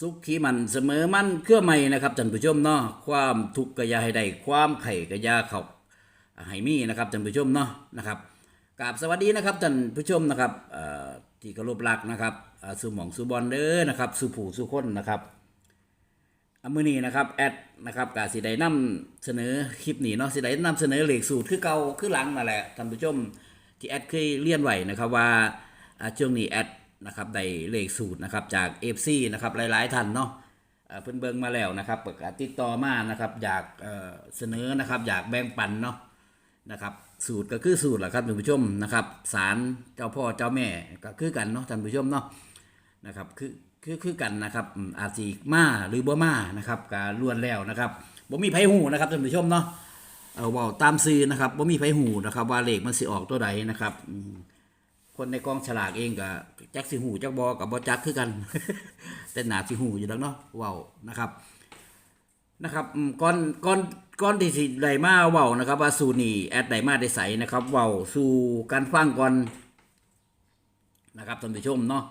สุขขีมันเสมอมันเครื่อไม่นะครับท่านผู้ชมเนาะความทุกข์กะยาให้ได้ความไข่กะยาเขาให้มีนะครับท่านผู้ชมเนาะนะครับกราบสวัสดีนะครับท่านผู้ชมนะครับที่เคารพรักนะครับสู่หมองสู่บอลเด้อนะครับสู่ผู้สู่คนนะครับอมือนี้นะครับแอดนะครับกาสิได้นำเสนอคลิปนี้เนาะสิได้นำเสนอเหลขสูตรคือเก่าคือหลังนั่นแหละท่านผู้ชมที่แอดเคยเรียนไหวนะครับว่าช่วงนี้แอด นะครับได้เลขสูตรนะครับจาก FC นะครับหลายๆท่านเนาะเพิ่นเบิ่งมาแล้วนะครับเปิดติดต่อมานะครับอยากเสนอนะครับอยากแบ่งปันเนาะนะครับสูตรก็คือสูตรแหละครับท่านผู้ชมนะครับศาลเจ้าพ่อเจ้าแม่ก็คือกันเนาะท่านผู้ชมเนาะนะครับคือคือคือกันนะครับอาจสิมาหรือบ่มานะครับก็ล้วนแล้วนะครับบ่มีไผหูนะครับท่านผู้ชมเนาะเอาว้าตามซื่อนะครับบ่มีไผหูนะครับว่าเลขมันสิออกตัวใดนะครับ คนในกองฉลากเองก็จักสิหูจักบ่กับบ่จักคือกัน แต่หนาสิหูอยู่แล้วเนาะเว้านะครับนะครับก่อนก่อนก่อนที่สิไดมาเว้านะครับ ว่าสูนี่แอดไดมาได้ใสนะครับเว้าสู่กันฟังก่อนนะครับท่านผู้ชมเนาะ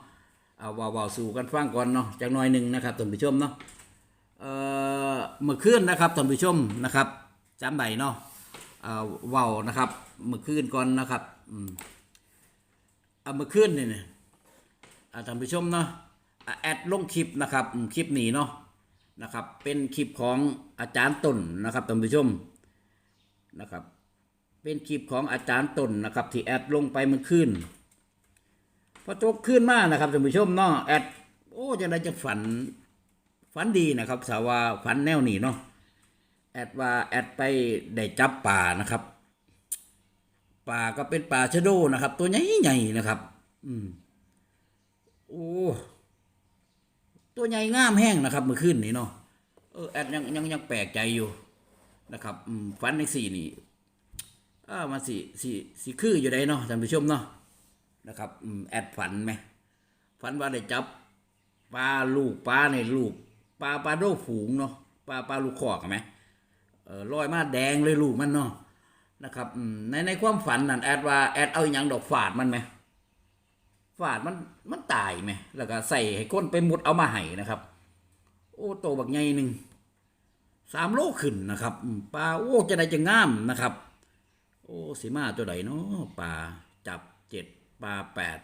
เอาเว้าเว้าสู่กันฟังก่อนเนาะจักหน่อยหนึ่งนะครับท่านผู้ชมเนาะเอ่อเมื่อคืนนะครับท่านผู้ชมนะครับจำได้เนาะเอ่อเว้านะครับ เมื่อคืนก่อนนะครับอืม เอามื่อคืนนี่เนี่ยอ่าท่านผู้ชมเนาะอ่าแอดลงคลิปนะครับคลิปนี้เนาะนะครับเป็นคลิปของอาจารย์ตนนะครับท่านผู้ชมนะครับเป็นคลิปของอาจารย์ตนนะครับที่แอดลงไปเมื่อคืนพอจบคืนมานะครับท่านผู้ชมเนาะแอดโอ้จะได้จะฝันฝันดีนะครับสาวาฝันแนวนี้เนาะแอดว่าแอดไปได้จับป่านะครับ ป่าก็เป็นป่าชะโดนะครับ ตัวใหญ่ๆนะครับ อืมโอ้ตัวใหญ่งามแห้งนะครับเมื่อคืนนี้เนาะเออแอดยังยังยังแปลกใจอยู่นะครับอืมฟันในสี่นี่อ้ามาสี่สี่สี่คืออยู่ได้เนาะท่านผู้ชมเนาะนะครับอืมแอดฝันไหมฝันว่าได้จับปลาลูกปลาในลูกปลาปลาโดฝูงเนาะปลาปลาลูกคอกไหมเออลอยมาแดงเลยลูกมันเนาะ นะครับในในความฝันนั่นแอดว่าแอดเอาอย่างดอกฝาดมันไหมฝาดมันมันตายไหมแล้วก็ใส่ให้ก้นไปมุดเอามาให้นะครับ โอ้โตบักใหญ่หนึ่งสามโลขึ้นนะครับปลาโอ้จะได้จะงามนะครับ โอ้สีมาตัวใดเนาะปลาจับเจ็ดปลาแปด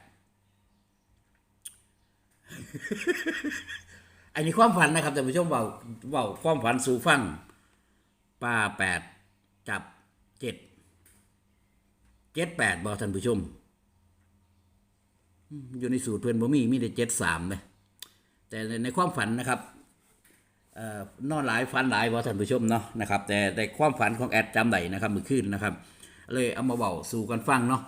อันนี้ความฝันนะครับท่านผู้ชมเบาเบาความฝันสู่ฟังปลาแปดจับเจ็ด เจ็ดแปดบอท่านผู้ชม อยู่ในสูตรเพื่อนบ่มีมีแต่เจ็ดสามเลยแต่ในความฝันนะครับเอ่อนอนหลายฝันหลายว่าท่านผู้ชมเนาะนะครับ แต่ในความฝันของแอดจำได้นะครับมือขึ้นนะครับ เลยเอามาเบาสู่กันฟังเนาะ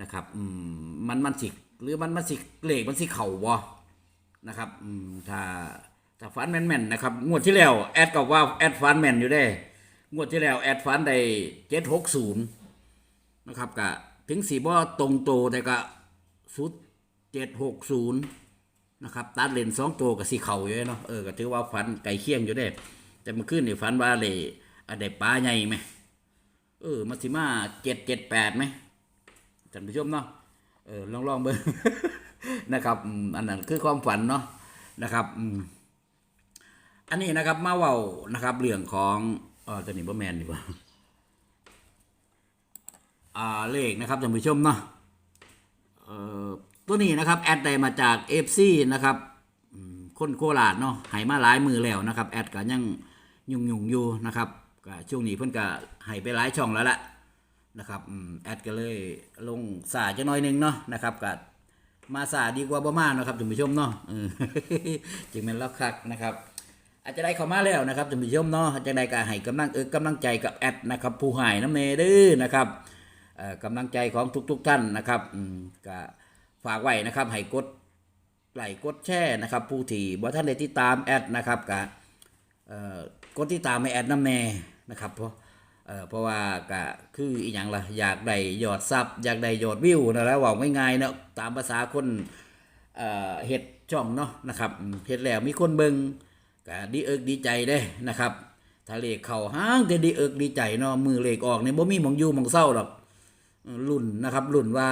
นะครับอืมมันมันสิหรือมันมันสิเลขมันสิเข่าบ่นะครับอืมถ้าถ้าฝันแม่นๆนะครับงวดที่แล้วแอดก็ว่าแอดฝันแม่นอยู่ได้งวดที่แล้วแอดฝันได้เจ็ดหกศูนย์ นะครับก็ถึงสีบ่ตรงโตแต่ก็สุดเจ็ดหกศูนย์นะครับตัดเลนสองตัวกับสีเข่าอยู่เนาะเออก็ถือว่าฝันไก่เคียงอยู่ได้ แต่มื่อคืนนี่ฝันว่าเลยอะไรปลาใหญ่ไหมเออมาสิมาเจ็ดเจ็ดแปดไหมท่านผู้ชมเนาะเออลองลองเบิ่งนะครับอันนั้นคือความฝันเนาะนะครับอันนี้นะครับมาเว้านะครับเรื่องของเออตัวนี้บ่แมนดีกว่า เลขนะครับท่านผู้ชมเนาะเอ่อตัวนี้นะครับแอดได้มาจากเอฟซีนะครับคนโคราชเนาะหายมาหลายมือแล้วนะครับแอดก็ยังยุ่งยุ่งๆอยู่นะครับก็ช่วงนี้เพิ่นก็หายไปหลายช่องแล้วละนะครับแอดก็เลยลงสาจะน้อยหนึงเนาะนะครับก็มาสาดีกว่าบ่มาเนาะครับท่านผู้ชมเนาะจึงเป็นลักคักนะครับอาจจะได้เข้ามาแล้วนะครับท่านผู้ชมเนาะอาจจะได้ก็ให้กำลังเออกำลังใจกับแอดนะครับผู้หายน้ำเนเด้อนะครับ กำลังใจของทุกๆทท่านนะครับก็ฝากไว้นะครับให้กดไลค์กดแชร์นะครับ ผู้ที่บ่ท่านได้ติดตามแอดนะครับก็เอ่อกดติดตามให้แอดน้ำแน่นะครับเพราะเอ่อเพราะว่าก็คืออีหยังล่ะอยากได้ยอดซับอยากได้ยอดวิวนะแล้วว่าง่ายๆเนาะตามภาษาคนเอ่อเฮ็ดช่องเนาะนะครับเฮ็ดแล้วมีคนเบิงก็ดีเอิกดีใจเด้นะครับถ้าเลขเข้าห้างแต่ดีเอิกดีใจเนาะมือเลขออกเนี่ยบ่มีหมองยู่หมองเศร้าดอก รุ่นนะครับรุ่นว่า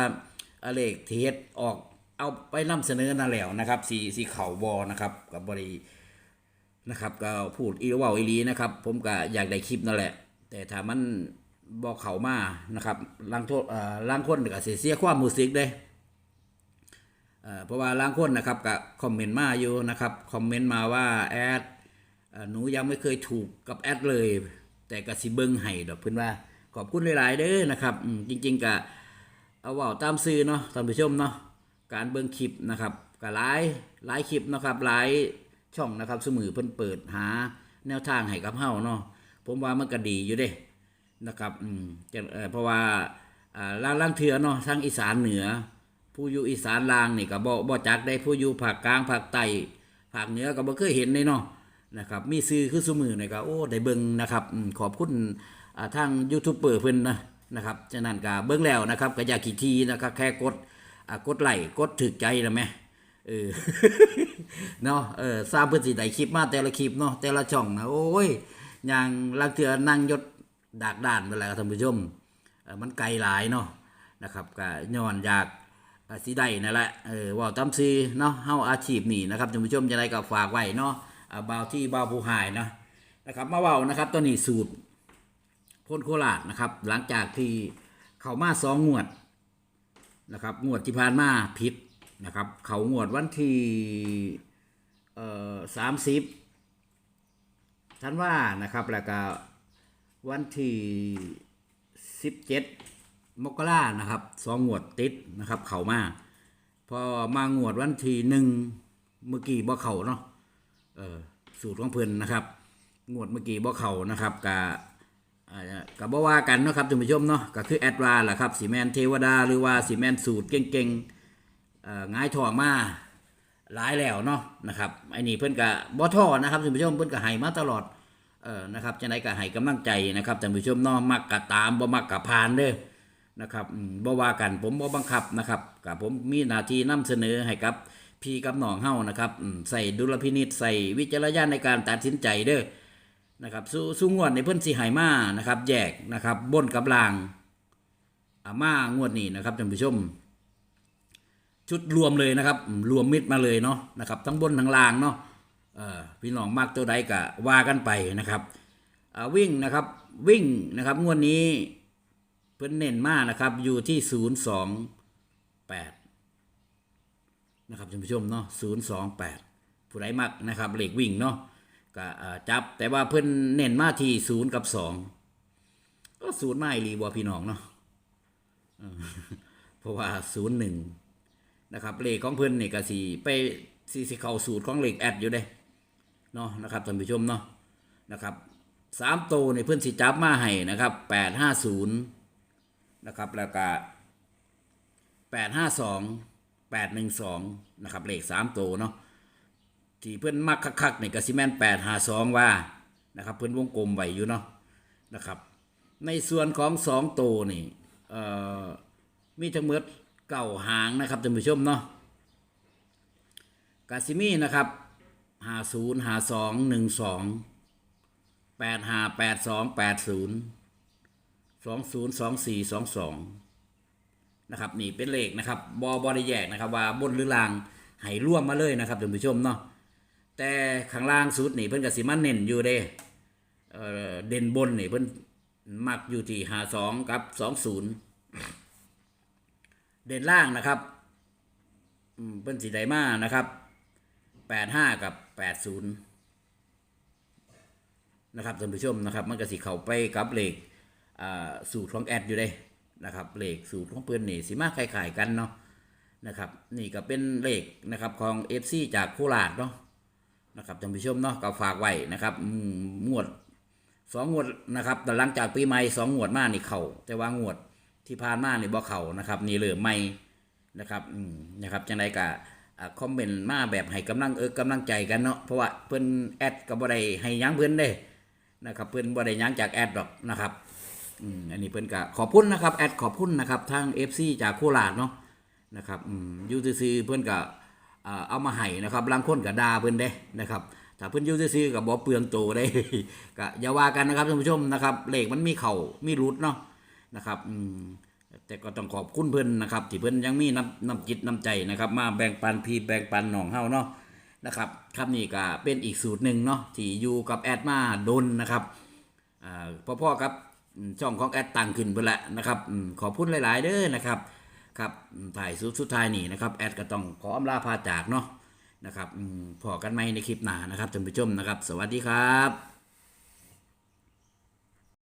อเลขที่เฮ็ดออกเอาไปนำเสนอนั่นแล้วนะครับสีสีเข่าบอนะครับกับบรินะครับก็พูดอีว่าอีลีนะครับ ผมก็อยากได้คลิปนั่นแหละ แต่ถ้ามันบอกเขามานะครับลังโทษเอ่อลังคนก็เสียเสียความมูสิกเด้เอ่อเพราะว่าล้างคนนะครับก็คอมเมนต์มาอยู่นะครับคอมเมนต์มาว่าแอดหนูยังไม่เคยถูกกับแอดเลย แต่ก็สิเบิ้งให้ดอกเพื่อนว่า ขอบคุณหลาย ๆ เด้อนะครับจริงๆก็เอาว่าตามซื้อเนาะท่านผู้ชมเนาะการเบิ้งคลิปนะครับก็หลายหลายคลิปนะครับหลายช่องนะครับสมือเพิ่นเปิดหาแนวทางให้กับเฮาเนาะผมว่ามันก็ดีอยู่เด้นะครับอืมจะเออเพราะว่าอ่าล่างล่างเถือเนาะทางอีสานเหนือ ผู้อยู่อีสานล่างนี่ก็บ่บ่จักได้ผู้อยู่ภาคกลางภาคใต้ภาคเหนือก็บ่เคยเห็นเลยเนาะนะครับมีซื้อคือซุมือนี่ก็โอ้ได้เบิ่งนะครับอืมขอบคุณ ทางยูทูบเบอร์เพิ่นนะนะครับฉะนั้นก็เบิ่งแล้วนะครับก็อยากกี่ทีนะครับแค่กดกดไลค์กดถึกใจแล้วแหมเออเนาะเออสร้างเพื่อสิได้คลิปมาแต่ละคลิปเนาะแต่ละช่องนะโอ้ยอย่างลังเถือนั่งยศดากด้านไปแล้วท่านผู้ชมมันไกลหลายเนาะนะครับก็ย้อนอยากสิได้นั่นแหละเออว่าตามซีเนาะเฮาอาชีพนี่นะครับท่านผู้ชมจะได้ก็ฝากไว้เนาะบ่าวที่บ่าวผู้หายเนาะนะครับมาเว้านะครับตัวนี้สูตร พ้นโคราชนะครับ หลังจากที่เข้ามาสองงวดนะครับงวดที่ผ่านมาผิดนะครับ เขางวดวันที่เอ่อสามสิบท่านว่านะครับแล้วก็วันที่สิบเจ็ดมกรานะครับสองงวดติดนะครับ เขามาพอมางวดวันที่หนึ่งเมื่อกี้บ่เขาเนาะเออสูตรของเพิ่นนะครับ งวดเมื่อกี้บ่เขานะครับกะอ่า ก็บ่ว่ากันเนาะครับท่านผู้ชมเนาะก็คือแอดวาแหละครับสีแมนเทวดาหรือว่าสีแมนสูตรเก่งๆง่ายทองมาหลายแล้วเนาะนะครับไอ้นี่เพิ่อนก็บ่ท้อนะครับท่านผู้ชมเพิ่อนก็ให้มาตลอดเออนะครับจังไดก็ให้กำลังใจนะครับท่านผู้ชมเนาะมักก็ตามบ่มักก็ผ่านเด้อนะครับอืมบ่ว่ากันผมบ่บังคับนะครับก็ผมมีหน้าที่นำเสนอให้กับพี่กับน้องเฮานะครับใส่ดุลพินิจใส่วิจารณญาณในการตัดสินใจเด้อ นะครับสู้สู้งวดในเพิ่อนสีหายมานะครับ แยกนะครับบนกับลางอามางวดนี้นะครับท่านผู้ชม ชุดรวมเลยนะครับ รวมมิดมาเลยเนาะนะครับ ทั้งบนทั้งล่างเนาะพี่น้องมากตัวใดก็ว่ากันไปนะครับวิ่งนะครับวิ่งนะครับงวดนี้เพิ่นเน้นมากนะครับอยู่ที่ศูนย์สองแปดนะครับท่านผู้ชมเนาะศูนย์สองแปดผู้ใดมักนะครับเหล็กวิ่งเนาะ ก็จับแต่ว่าเพิ่นเน้นมาที่ศูนย์กับสองก็ศูนย์ไม่รีบอพี่น้องเนาะเพราะว่าศูนย์หนึ่งนะครับเลขของเพิ่นนี่ก็สีไปสีสิเข้าสูตรของเลขแอดอยู่เด้เนาะนะครับท่านผู้ชมเนาะนะครับสามโตัวนี่เพิ่นสิจับมาให้นะครับแปดห้าศูนย์นะครับแล้วก็แปดห้าสองแปดหนึ่งสองนะครับเลขสามโตเนาะ ที่เพื่อนมักคักๆในกสิแมนแปดหาสองว่านะครับเพื่อนวงกลมไว้อยู่เนาะนะครับ ในส่วนของสองตัวนี่เอ่อมีทั้งหมดเก่าหางนะครับท่านผู้ชมเนาะกาซิมีนะครับหาศูนย์หาสองหนึ่งสองแปดหาแปดสองแปดศูนย์สองศูนย์สองสี่สองสองนะครับนี่เป็นเลขนะครับบอบอได้แยกนะครับ ว่าบนหรือล่างให้ร่วมมาเลยนะครับท่านผู้ชมเนาะ แต่ข้างล่างสุดนี่เพิ่นก็สิมาเน้นอยู่เด้เอ่อเด่นบนนี่เพิ่นมักอยู่ที่หาสองกับสองศูนย์เด่นล่างนะครับเพิ่นสีไดมานะครับแปดห้ากับแปดศูนย์นะครับท่านผู้ชมนะครับ มันก็สิเข้าไปกับเลขอ่าสูตรของแอดอยู่เด้นะครับเลขสูตรของเพิ่นนี่สิมาคล้ายๆกันเนาะนะครับ นี่ก็เป็นเลขนะครับของ FC จากโคราชเนาะ นะครับท่านผู้ชมเนาะก็ฝากไว้นะครับงวดสองงวดนะครับแต่หลังจากปีใหม่สองงวดมานี่เข่าแต่ว่างวดที่ผ่านมานี่บ่เข่านะครับ นี่เหลือใหม่นะครับอืมนะครับจังไดก็คอมเมนต์มาแบบให้กำลังเออกำลังใจกันเนาะเพราะว่าเพิ่อนแอดก็บ่ได้ให้ยังเพิ่อนเด้นะครับเพิ่อนบ่ได้ยังจากแอดดอกนะครับอืมอันนี้เพิ่อนก็ขอบคุณนะครับแอดขอบคุณนะครับทาง FC จากโคราชเนาะนะครับอืมยู่ซื่อๆเพิ่อนก็ เอามาให้นะครับบางคนก็ด่าเพิ่อนเด้นะครับถ้าเพิ่อนยู่ซื่อก็บ่เปลืองโตได้ก็อย่าว่ากันนะครับท่านผู้ชมนะครับเลขมันมีเข่ามีรุดเนาะนะครับอืแต่ก็ต้องขอบคุณเพิ่อนนะครับที่เพิ่อนยังมีน้ำน้ำจิตน้ำใจนะครับ มาแบ่งปันพี่แบ่งปันหนองเฮาเนาะนะครับครับนี่ก็เป็นอีกสูตรหนึ่งเนาะที่อยู่กับแอดมาดนนะครับอ่าพ่อๆครับช่องของแอดตั้งขึ้นเพิ่นแหละนะครับขอบคุณหลาย ๆ เด้อนะครับ ครับถ่ายสุดสุดท้ายนี่นะครับแอดก็ต้องขออำลาพาจากเนาะนะครับพอกันไหมในคลิปหน้านะครับท่านผู้ชมนะครับ สวัสดีครับ